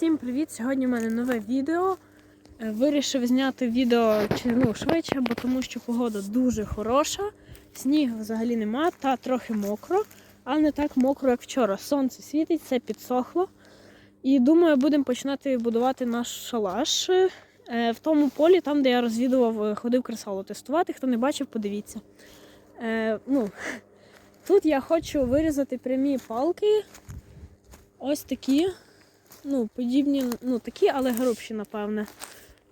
Всім привіт! Сьогодні в мене нове відео. Е, Вирішив зняти відео ну, швидше, бо тому що погода дуже хороша. Снігу взагалі нема, та трохи мокро, але не так мокро, як вчора. Сонце світить, все підсохло. І думаю, будемо починати будувати наш шалаш е, в тому полі, там, де я розвідував, е, ходив кресало тестувати. Хто не бачив, подивіться. Ну, тут я хочу вирізати прямі палки. Ось такі ну, подібні, ну такі, але грубші, напевне.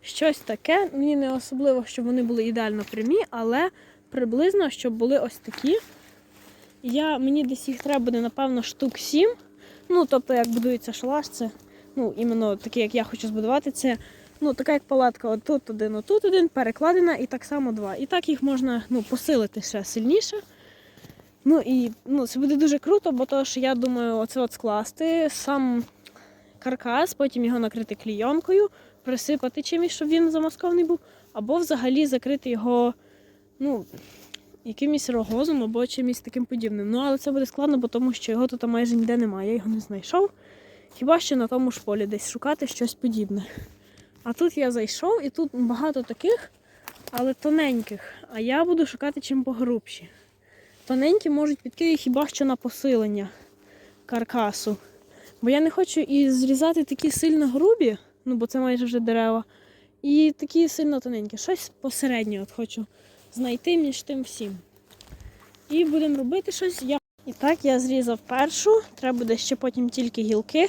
Щось таке. Мені не особливо, щоб вони були ідеально прямі, але приблизно, щоб були ось такі. Я, Мені десь їх треба буде, напевно, штук 7. Ну, тобто, як будується шалаш, це ну, іменно такий, як я хочу збудувати, це ну, така як палатка, отут один, отут один, перекладена, і так само два. І так їх можна ну, посилити ще сильніше. Ну і ну, це буде дуже круто, бо то, що я думаю, оце от скласти сам каркас, потім його накрити клійонкою, присипати чимось, щоб він замаскований був, або взагалі закрити його ну, якимось рогозом або чимось таким подібним. Ну, але це буде складно, бо тому що його тут майже ніде немає. Я його не знайшов. Хіба що на тому ж полі десь шукати щось подібне. А тут я зайшов і тут багато таких, але тоненьких. А я буду шукати чим погрубші. Тоненькі можуть піти хіба що на посилення каркасу. Бо я не хочу і зрізати такі сильно грубі, ну бо це майже вже дерева, і такі сильно тоненькі. Щось посереднє от хочу знайти між тим всім. І будемо робити щось. Я... І так, я зрізав першу, треба буде ще потім тільки гілки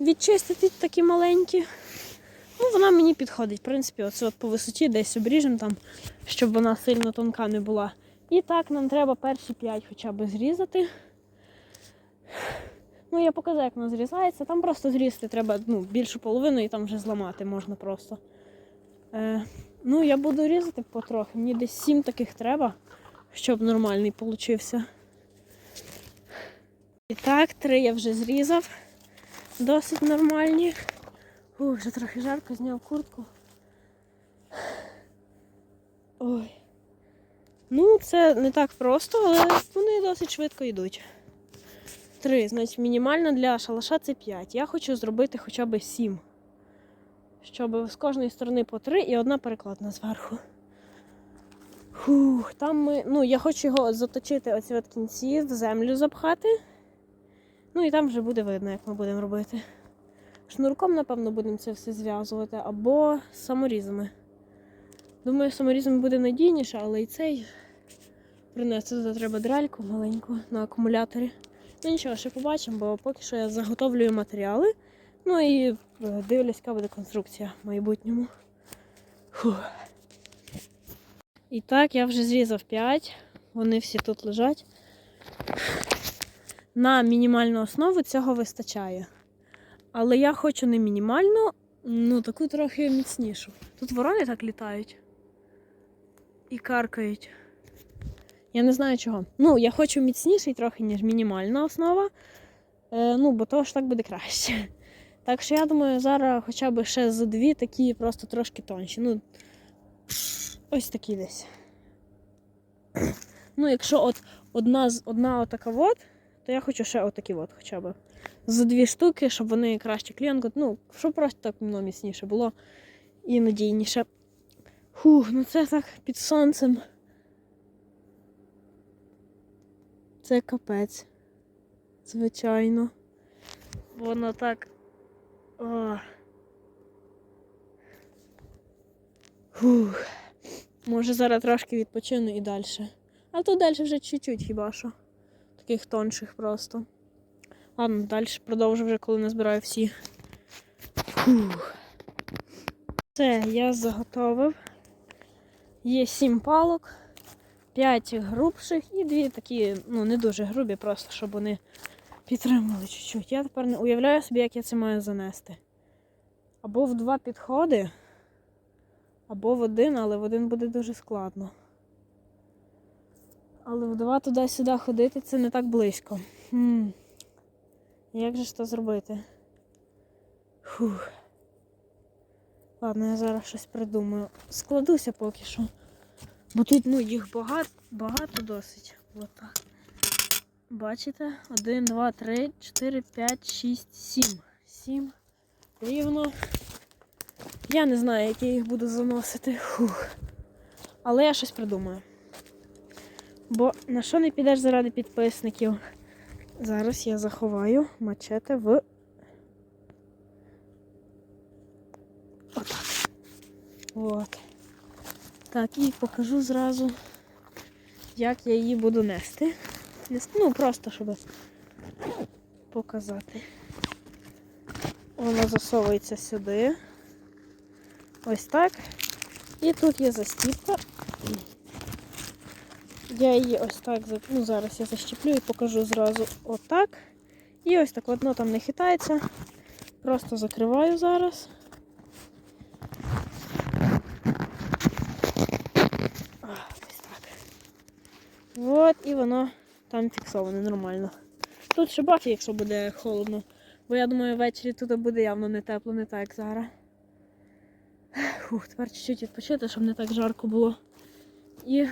відчистити такі маленькі. Ну, вона мені підходить. В принципі, оце от по висоті десь обріжемо там, щоб вона сильно тонка не була. І так, нам треба перші 5 хоча б зрізати. Ну, я показав, як воно зрізається. Там просто зрізати треба ну, більшу половину і там вже зламати можна просто. Е, ну, я буду різати потрохи. Мені десь 7 таких треба, щоб нормальний получився. І так, три я вже зрізав. Досить нормальні. Фу, вже трохи жарко, зняв куртку. Ой. Ну, це не так просто, але вони досить швидко йдуть. Три, значить, мінімально для шалаша це 5. Я хочу зробити хоча б 7. Щоб з кожної сторони по 3 і одна перекладна зверху. Фух, там ми. Ну, я хочу його заточити оці от кінці, в землю запхати. Ну і там вже буде видно, як ми будемо робити. Шнурком, напевно, будемо це все зв'язувати, або саморізами. Думаю, саморізами буде надійніше, але і цей принести туди треба дральку маленьку на акумуляторі. Ну нічого, ще побачимо, бо поки що я заготовлюю матеріали. Ну і е, дивлюсь, яка буде конструкція в майбутньому. Фух. І так, я вже зрізав 5. Вони всі тут лежать. На мінімальну основу цього вистачає. Але я хочу не мінімальну, ну таку трохи міцнішу. Тут ворони так літають і каркають. Я не знаю чого. Ну, я хочу міцніший трохи, ніж мінімальна основа. Е, ну, бо того ж так буде краще. Так що я думаю, зараз хоча б ще за дві такі просто трошки тонші. Ну, ось такі десь. Ну, якщо от одна одна отака от, то я хочу ще отакі от хоча б. За дві штуки, щоб вони краще клієнтку, ну, щоб просто так ну, міцніше було і надійніше. Фух, ну це так під сонцем. Це капець. Звичайно. Воно так. О. Фух. Може зараз трошки відпочину і далі. А то далі вже чуть-чуть хіба що. Таких тонших просто. Ладно, далі продовжу вже, коли назбираю всі. Фух. Все, я заготовив. Є сім палок. 5 грубших і дві такі, ну, не дуже грубі, просто щоб вони підтримали чуть-чуть. Я тепер не уявляю собі, як я це маю занести. Або в два підходи, або в один, але в один буде дуже складно. Але в два туди-сюди ходити це не так близько. Хм. Як же ж то зробити? Фух. Ладно, я зараз щось придумаю. Складуся поки що. Бо тут ну, їх багато багато досить. Отак. Бачите? 1, 2, 3, 4, 5, 6, 7. 7 рівно. Я не знаю, як я їх буду заносити. Фух. Але я щось придумаю. Бо на що не підеш заради підписників? Зараз я заховаю мачете в. Отак. От. Так, і покажу зразу, як я її буду нести. Ну, просто щоб показати. Вона засовується сюди. Ось так. І тут є застіпка. Я її ось так ну, зараз я защеплю і покажу зразу отак. І ось так воно там не хитається. Просто закриваю зараз. А, Ось так. От, і воно там фіксоване нормально. Тут ще бафі, якщо буде холодно. Бо я думаю, ввечері тут буде явно не тепло, не так як зараз. Фух, тепер чуть-чуть відпочити, щоб не так жарко було. І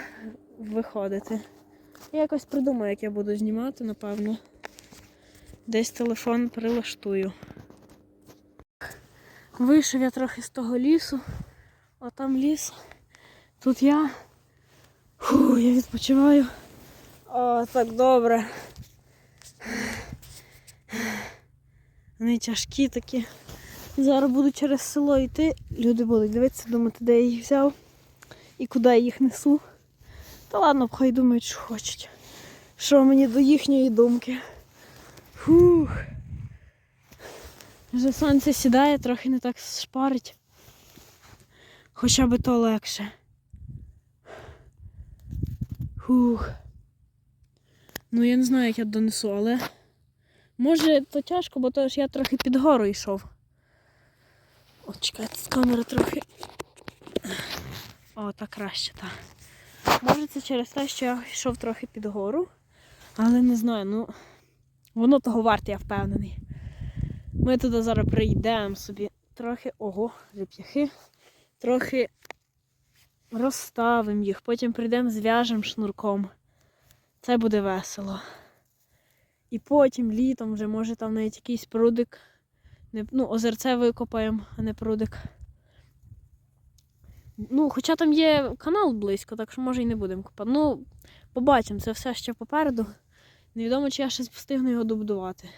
виходити. Я якось придумаю, як я буду знімати, напевно. Десь телефон прилаштую. Вийшов я трохи з того лісу. О, там ліс. Тут я. Фу, я відпочиваю. О, так добре. Вони тяжкі такі. Зараз буду через село йти. Люди будуть дивитися, думати, де я їх взяв і куди я їх несу. Та ладно, хай думають, що хочуть. Що мені до їхньої думки. Фух. Вже сонце сідає, трохи не так шпарить. Хоча би то легше. Фух. Ну я не знаю, як я донесу, але може то тяжко, бо то ж я трохи під гору йшов. От чекайте, з камери трохи. О, так краще, так. Може це через те, що я йшов трохи під гору, але не знаю, ну воно того варте, я впевнений. Ми туди зараз прийдемо собі трохи, ого, реп'яхи, трохи розставимо їх, потім прийдемо, зв'яжемо шнурком. Це буде весело. І потім літом вже може там навіть якийсь прудик. Ну, озерце викопаємо, а не прудик. Ну, хоча там є канал близько, так що може і не будемо копати. Ну, побачимо, це все ще попереду. Невідомо, чи я ще встигну його добудувати.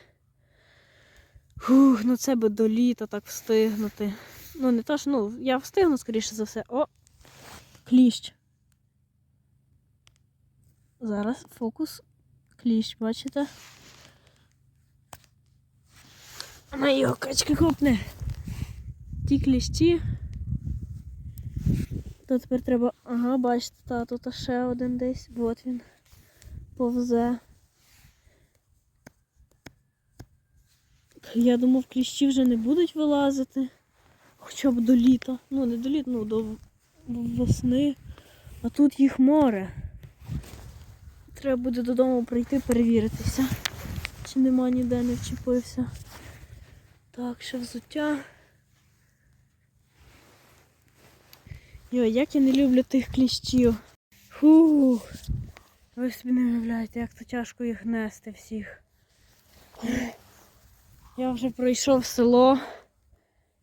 Фух, ну це би до літа так встигнути. Ну, не то, що, ну, я встигну, скоріше за все. О! Кліщ. Зараз фокус. Кліщ, бачите? На його качки копне. Ті кліщі. То тепер треба. Ага, бачите, та тут ще один десь. От він повзе. Я думав, кліщі вже не будуть вилазити. Хоча б до літа. Ну, не до літа, ну до весни. А тут їх море. Треба буде додому прийти перевіритися, чи нема ніде не вчепився. Так, ще взуття. Йой, як я не люблю тих кліщів. Фух. Ви собі не уявляєте, як то тяжко їх нести всіх. Я вже пройшов село.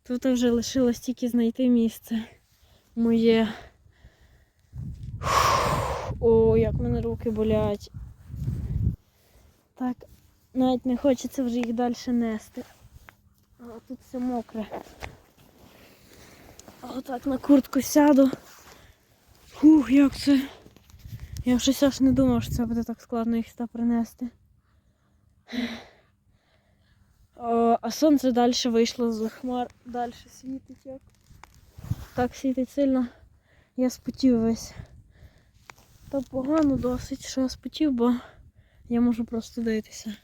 Тут вже лишилось тільки знайти місце моє. О, як мене руки болять. Так, навіть не хочеться вже їх далі нести. А тут все мокре. Отак на куртку сяду. Фух, як це. Я щось аж не думав, що це буде так складно їх сюди принести. О, а сонце далі вийшло з хмар, далі світить як. Так світить сильно. Я спотів весь. Та погано досить, що я спотів, бо я можу просто дивитися.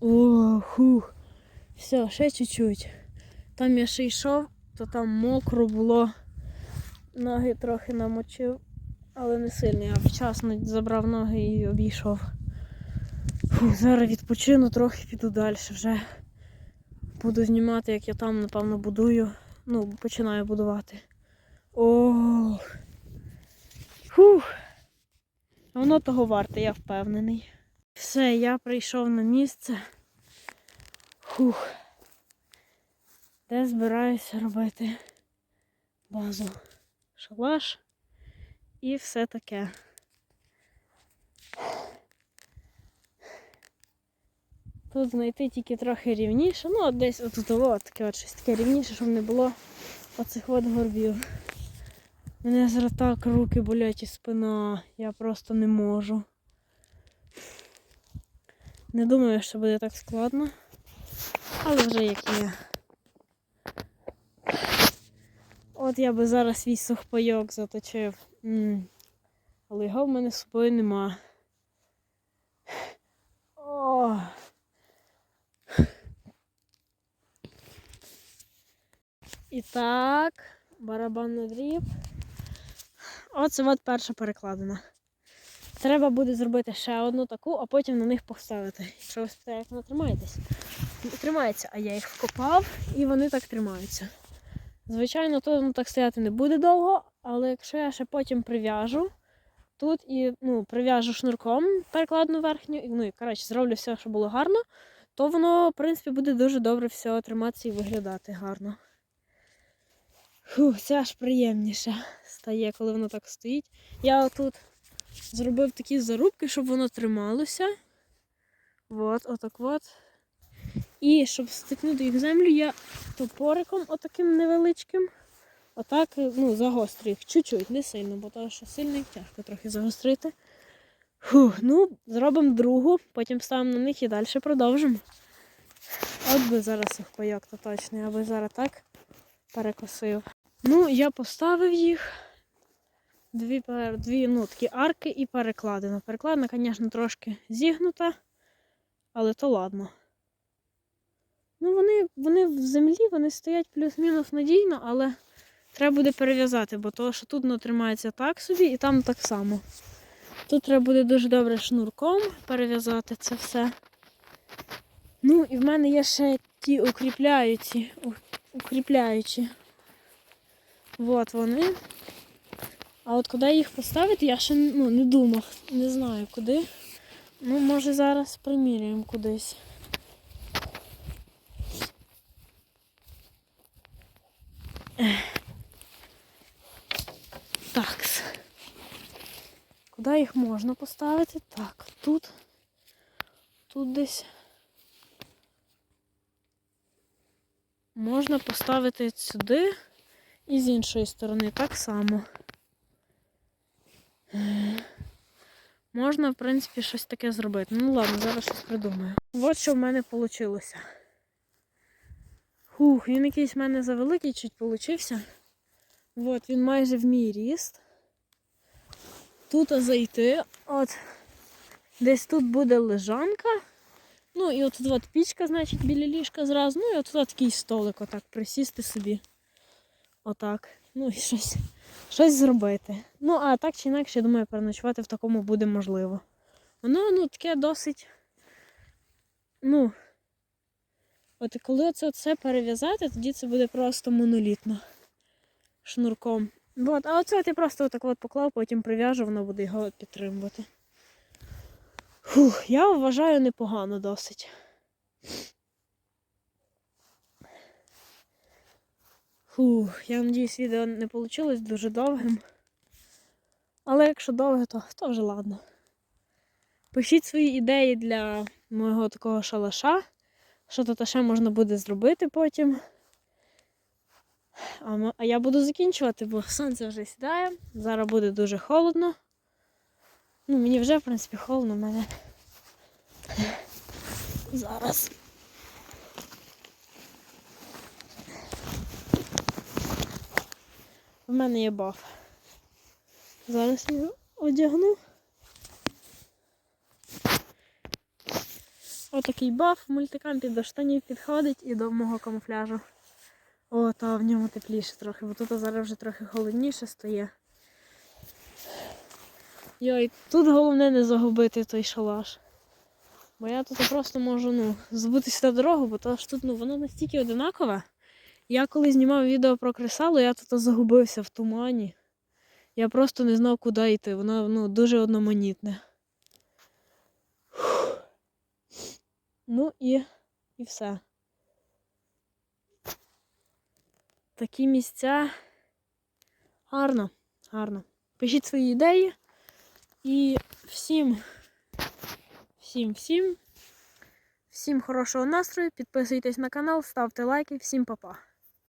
О, хух. Все, ще чуть-чуть. Там я ще йшов, то там мокро було. Ноги трохи намочив, але не сильно. Я вчасно забрав ноги і обійшов. Фух, зараз відпочину, трохи піду далі. Вже буду знімати, як я там, напевно, будую. Ну, починаю будувати. Ох. Фух. Воно того варте, я впевнений. Все, я прийшов на місце. Фух. Де збираюся робити базу? Шалаш і все таке. Тут знайти тільки трохи рівніше. Ну, от десь отут от таке от щось таке рівніше, щоб не було оцих от горбів. Мене зараз так руки болять і спина. Я просто не можу. Не думаю, що буде так складно. Але вже як є. От я би зараз свій сухпайок заточив. М. Але його в мене з собою нема. О. І так, барабанний дріб. Оце от перша перекладина. Треба буде зробити ще одну таку, а потім на них поставити. Якщо ви спитаєте, як вона тримаєтесь. Тримається, а я їх вкопав і вони так тримаються. Звичайно, то воно так стояти не буде довго, але якщо я ще потім прив'яжу тут і ну, прив'яжу шнурком перекладну верхню, і, ну і коротше, зроблю все, щоб було гарно, то воно, в принципі, буде дуже добре все триматися і виглядати гарно. Фух, це аж приємніше стає, коли воно так стоїть. Я тут зробив такі зарубки, щоб воно трималося. От, отак от. І щоб стикнути їх в землю, я топориком отаким невеличким. Отак, ну, загострю їх чуть-чуть, не сильно, бо то, що сильно їх тяжко трохи загострити. Фух, ну, зробимо другу, потім ставимо на них і далі продовжимо. От би зараз їх пайок то точно, я би зараз так перекосив. Ну, я поставив їх. Дві, дві ну, такі арки і перекладина. Перекладина, звісно, трошки зігнута, але то ладно. Ну, вони, вони в землі, вони стоять плюс-мінус надійно, але треба буде перев'язати, бо то, що тут воно тримається так собі і там так само. Тут треба буде дуже добре шнурком перев'язати це все. Ну, і в мене є ще ті укріпляючі. Укріпляючі. От вони. А от куди їх поставити, я ще ну, не думав, не знаю куди. Ну, може зараз приміряємо кудись. Так. Куди їх можна поставити? Так, тут. Тут десь. Можна поставити сюди і з іншої сторони так само. Можна, в принципі, щось таке зробити. Ну ладно, зараз щось придумаю. От що в мене вийшло. Хух, він якийсь в мене завеликий чуть получився. От, він майже в мій ріст. Тут зайти. От. Десь тут буде лежанка. Ну і от от пічка, значить, біля ліжка зразу. Ну і от такий столик, отак присісти собі. Отак. Ну і щось, щось зробити. Ну, а так чи інакше, я думаю, переночувати в такому буде можливо. Воно ну, таке досить. Ну. От коли це все перев'язати, тоді це буде просто монолітно шнурком. От, а оце я просто отак от поклав, потім прив'яжу, воно буде його підтримувати. Фух, я вважаю непогано досить. Фух, я надіюсь, відео не вийшло дуже довгим. Але якщо довге, то, то вже ладно. Пишіть свої ідеї для мого такого шалаша. Що тут ще можна буде зробити потім. А, я буду закінчувати, бо сонце вже сідає. Зараз буде дуже холодно. Ну, мені вже, в принципі, холодно в мене. Зараз. В мене є баф. Зараз я його одягну. Отакий баф в мультикампі до штанів підходить і до мого камуфляжу. О, та в ньому тепліше трохи, бо тут зараз вже трохи холодніше стає. Йой, тут головне не загубити той шалаш. Бо я тут просто можу ну, збитися на дорогу, бо то ж тут ну, воно настільки одинакове. Я коли знімав відео про кресало, я тут загубився в тумані. Я просто не знав, куди йти. Воно ну, дуже одноманітне. Ну і, і все. Такі місця. Гарно, гарно. Пишіть свої ідеї. І всім, всім, всім, всім хорошого настрою. Підписуйтесь на канал, ставте лайки. Всім па-па.